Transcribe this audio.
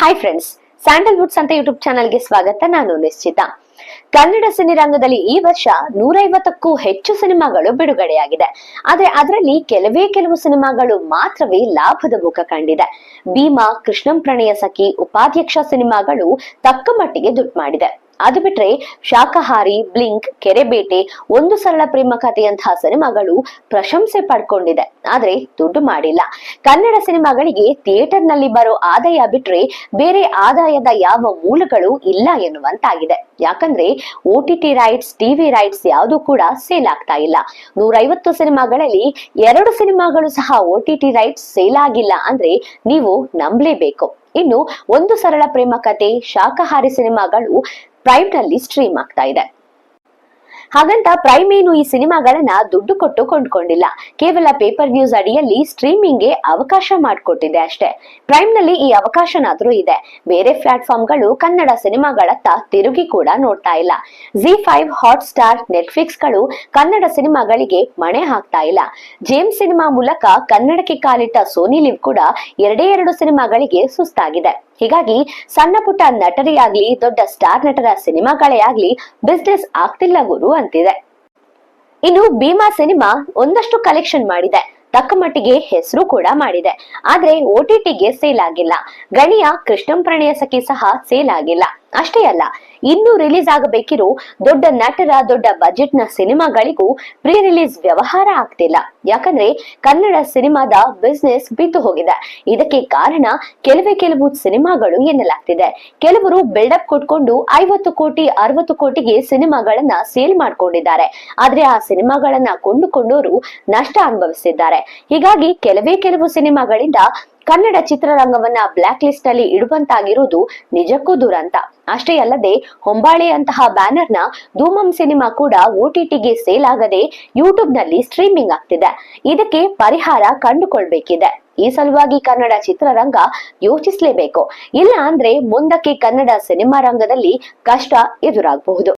Hi friends sandal Woods ಅಂತ YouTube ಚಾನಲ್ಗೆ ಸ್ವಾಗತ. ನಾನು ನಿಶ್ಚಿತ. ಕನ್ನಡ ಸಿನಿರಂಗದಲ್ಲಿ ಈ ವರ್ಷ ನೂರೈವತ್ತಕ್ಕೂ ಹೆಚ್ಚು ಸಿನಿಮಾಗಳು ಬಿಡುಗಡೆಯಾಗಿದೆ. ಆದ್ರೆ ಅದರಲ್ಲಿ ಕೆಲವೇ ಕೆಲವು ಸಿನಿಮಾಗಳು ಮಾತ್ರವೇ ಲಾಭದ ಮುಖ ಕಂಡಿದೆ. ಭೀಮಾ, ಕೃಷ್ಣಂ, ಪ್ರಣಯ ಸಖಿ, ಉಪಾಧ್ಯಕ್ಷ ಸಿನಿಮಾಗಳು ತಕ್ಕ ಮಟ್ಟಿಗೆ ದುಡ್ಡು ಮಾಡಿದೆ. ಅದು ಬಿಟ್ರೆ ಶಾಕಾಹಾರಿ ಬ್ಲಿಂಕ್, ಕೆರೆಬೇಟೆ, ಒಂದು ಸರಳ ಪ್ರೇಮ ಕಥೆಯಂತಹ ಸಿನಿಮಾಗಳು ಪ್ರಶಂಸೆ ಪಡ್ಕೊಂಡಿದೆ. ಆದ್ರೆ ದುಡ್ಡು ಮಾಡಿಲ್ಲ. ಕನ್ನಡ ಸಿನಿಮಾಗಳಿಗೆ ಥಿಯೇಟರ್ನಲ್ಲಿ ಬರೋ ಆದಾಯ ಬಿಟ್ರೆ ಬೇರೆ ಆದಾಯದ ಯಾವ ಮೂಲಗಳು ಇಲ್ಲ ಎನ್ನುವಂತಾಗಿದೆ. ಯಾಕಂದ್ರೆ ಒ ರೈಟ್ಸ್ ಟಿವಿ ರೈಟ್ಸ್ ಯಾವುದು ಕೂಡ ಸೇಲ್ ಆಗ್ತಾ ಇಲ್ಲ. ನೂರೈವತ್ತು ಸಿನಿಮಾಗಳಲ್ಲಿ ಎರಡು ಸಿನಿಮಾಗಳು ಸಹ ಒ ರೈಟ್ಸ್ ಸೇಲ್ ಆಗಿಲ್ಲ ಅಂದ್ರೆ ನೀವು ನಂಬಲೇಬೇಕು. ಇನ್ನು ಒಂದು ಸರಳ ಪ್ರೇಮ ಕತೆ ಶಾಖಾಹಾರಿ ಸಿನಿಮಾಗಳು ಪ್ರೈಮ್ನಲ್ಲಿ ಸ್ಟ್ರೀಮ್ ಆಗ್ತಾ ಇದೆ. ಹಾಗಂತ ಪ್ರೈಮ್ ಏನು ಈ ಸಿನಿಮಾಗಳನ್ನ ದುಡ್ಡು ಕೊಟ್ಟು ಕೊಂಡ್ಕೊಂಡಿಲ್ಲ. ಕೇವಲ ಪೇಪರ್ ವ್ಯೂಸ್ ಅಡಿಯಲ್ಲಿ ಸ್ಟ್ರೀಮಿಂಗ್ಗೆ ಅವಕಾಶ ಮಾಡಿಕೊಟ್ಟಿದೆ ಅಷ್ಟೇ. ಪ್ರೈಮ್ನಲ್ಲಿ ಈ ಅವಕಾಶನಾದ್ರೂ ಇದೆ. ಬೇರೆ ಪ್ಲಾಟ್ಫಾರ್ಮ್ಗಳು ಕನ್ನಡ ಸಿನಿಮಾಗಳತ್ತ ತಿರುಗಿ ಕೂಡ ನೋಡ್ತಾ ಇಲ್ಲ. ಜಿ ಫೈವ್ ಹಾಟ್ ಸ್ಟಾರ್ ನೆಟ್ಫ್ಲಿಕ್ಸ್ಗಳು ಕನ್ನಡ ಸಿನಿಮಾಗಳಿಗೆ ಮಣೆ ಹಾಕ್ತಾ ಇಲ್ಲ. ಜೇಮ್ ಸಿನಿಮಾ ಮೂಲಕ ಕನ್ನಡಕ್ಕೆ ಕಾಲಿಟ್ಟ ಸೋನಿ ಲಿವ್ ಕೂಡ ಎರಡೇ ಎರಡು ಸಿನಿಮಾಗಳಿಗೆ ಸುಸ್ತಾಗಿದೆ. ಹೀಗಾಗಿ ಸಣ್ಣ ಪುಟ್ಟ ನಟರೇ ಆಗ್ಲಿ ದೊಡ್ಡ ಸ್ಟಾರ್ ನಟರ ಸಿನಿಮಾಗಳೇ ಆಗ್ಲಿ ಬಿಸ್ನೆಸ್ ಆಗ್ತಿಲ್ಲ ಗುರು ಅಂತಿದೆ. ಇನ್ನು ಭೀಮಾ ಸಿನಿಮಾ ಒಂದಷ್ಟು ಕಲೆಕ್ಷನ್ ಮಾಡಿದೆ. ತಕ್ಕ ಮಟ್ಟಿಗೆ ಹೆಸರು ಕೂಡ ಮಾಡಿದೆ. ಆದ್ರೆ ಓಟಿಟಿಗೆ ಸೇಲ್ ಆಗಿಲ್ಲ. ಗಣಿಯ ಕೃಷ್ಣಂ ಪ್ರಣಯ ಸಹ ಸೇಲ್ ಆಗಿಲ್ಲ. ಅಷ್ಟೇ ಅಲ್ಲ ಇನ್ನು ರಿಲೀಸ್ ಆಗಬೇಕಿರೋ ದೊಡ್ಡ ನಟರ, ದೊಡ್ಡ ಬಜೆಟ್ನ ಸಿನಿಮಾಗಳಿಗೂ ಪ್ರೀ ರಿಲೀಸ್ ವ್ಯವಹಾರ ಆಗ್ತಿಲ್ಲ. ಯಾಕಂದ್ರೆ ಕನ್ನಡ ಸಿನಿಮಾದ ಬಿಸ್ನೆಸ್ ಬಿದ್ದು ಹೋಗಿದೆ. ಇದಕ್ಕೆ ಕಾರಣ ಕೆಲವೇ ಕೆಲವು ಸಿನಿಮಾಗಳು ಎನ್ನಲಾಗ್ತಿದೆ. ಕೆಲವರು ಬಿಲ್ಡಪ್ ಕೊಟ್ಕೊಂಡು ಐವತ್ತು ಕೋಟಿ, ಅರವತ್ತು ಕೋಟಿಗೆ ಸಿನಿಮಾಗಳನ್ನ ಸೇಲ್ ಮಾಡ್ಕೊಂಡಿದ್ದಾರೆ. ಆದ್ರೆ ಆ ಸಿನಿಮಾಗಳನ್ನ ಕೊಂಡುಕೊಂಡವರು ನಷ್ಟ ಅನುಭವಿಸಿದ್ದಾರೆ. ಹೀಗಾಗಿ ಕೆಲವೇ ಕೆಲವು ಸಿನಿಮಾಗಳಿಂದ ಕನ್ನಡ ಚಿತ್ರರಂಗವನ್ನ ಬ್ಲಾಕ್ ಲಿಸ್ಟ್ ಅಲ್ಲಿ ಇಡುವಂತಾಗಿರುವುದು ನಿಜಕ್ಕೂ ದುರಂತ. ಅಷ್ಟೇ ಅಲ್ಲದೆ ಹೊಂಬಾಳೆಯಂತಹ ಬ್ಯಾನರ್ ಬ್ಯಾನರ್ನ ಧೂಮಂ ಸಿನಿಮಾ ಕೂಡ ಓಟಿಟಿಗೆ ಸೇಲ್ ಆಗದೆ ಯೂಟ್ಯೂಬ್ನಲ್ಲಿ ಸ್ಟ್ರೀಮಿಂಗ್ ಆಗ್ತಿದೆ. ಇದಕ್ಕೆ ಪರಿಹಾರ ಕಂಡುಕೊಳ್ಬೇಕಿದೆ. ಈ ಸಲುವಾಗಿ ಕನ್ನಡ ಚಿತ್ರರಂಗ ಯೋಚಿಸಲೇಬೇಕು. ಇಲ್ಲ ಅಂದ್ರೆ ಮುಂದಕ್ಕೆ ಕನ್ನಡ ಸಿನಿಮಾ ರಂಗದಲ್ಲಿ ಕಷ್ಟ ಎದುರಾಗಬಹುದು.